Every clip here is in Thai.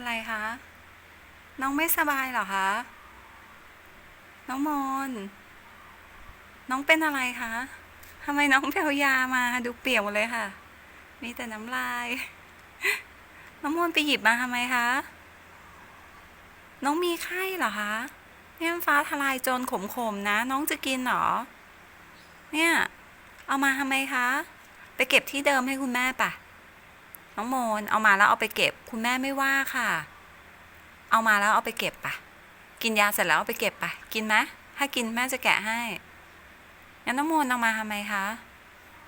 เป็นไรคะ น้องไม่สบายเหรอคะ น้องมน น้องเป็นอะไรคะทำไมน้องไปเอายามาดูเปียกหมดเลยค่ะ มีแต่น้ำลาย น้องมนไปหยิบมาทำไมคะ น้องมีไข้เหรอคะเนี่ยฟ้าทลายโจรขมๆนะ น้องจะกินเหรอ เนี่ย เอามาทำไมคะ ไปเก็บที่เดิมให้คุณแม่ปะ น้องโมน เอามาแล้วเอาไปเก็บ คุณแม่ไม่ว่าค่ะ เอามาแล้วเอาไปเก็บปะกินยาเสร็จแล้วเอาไปเก็บปะกินไหมถ้ากินแม่จะแกะให้งั้นน้องโมนเอามาทำไมคะ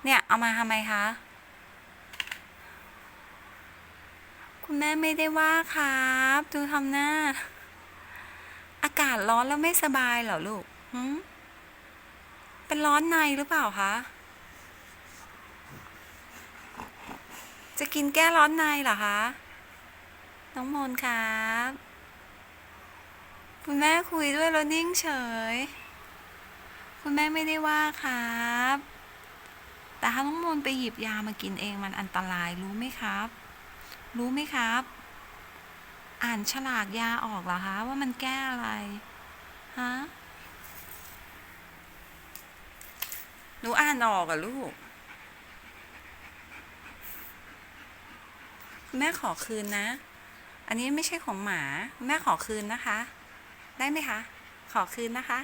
เนี่ยเอามาทำไมคะ คุณแม่ไม่ได้ว่าครับ ดูทำหน้า อากาศร้อนแล้วไม่สบายเหรอลูก เป็นร้อนในหรือเปล่าคะ จะกินแก้ร้อนในเหรอคะ น้องมนครับ คุณแม่คุยด้วยแล้วนิ่งเฉย คุณแม่ไม่ได้ว่าครับ แต่ถ้าน้องมนไปหยิบยามากินเองมันอันตรายรู้ไหมครับ รู้ไหมครับ อ่านฉลากยาออกเหรอคะว่ามันแก้อะไร ฮะ หนูอ่านออกอะลูก แม่ขอคืนนะ อันนี้ไม่ใช่ของหมา แม่ขอคืนนะคะ ได้ไหมคะ ขอคืนนะคะ